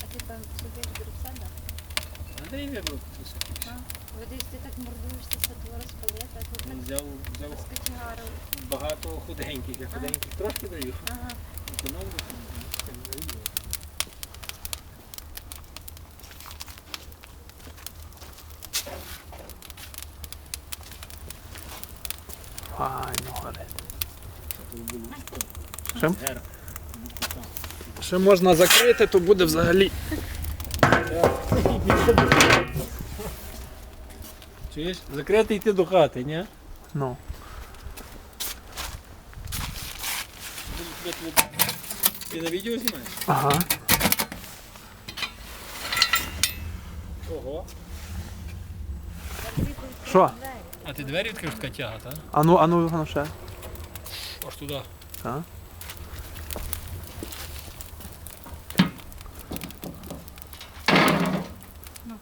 А ти там собі грибця, да? Андрій вибрав А? Ви десь ти так мордуєшся, це твого розпалити, а тут мене взяв, взяв скачарив. багато худеньких. Я худеньких трохи даю. Ага. Економлю, даю. Файно горить. Тут було Що? Ще можна закрити, то буде взагалі. Чуєш? Закрити йти до хати, ні? Ну. Ти на відео знімаєш? Ага. Ого. Що? А ти двері відкрив така тяга, так? Ану, ану, ану ще. Аж туди. Так. Понятно.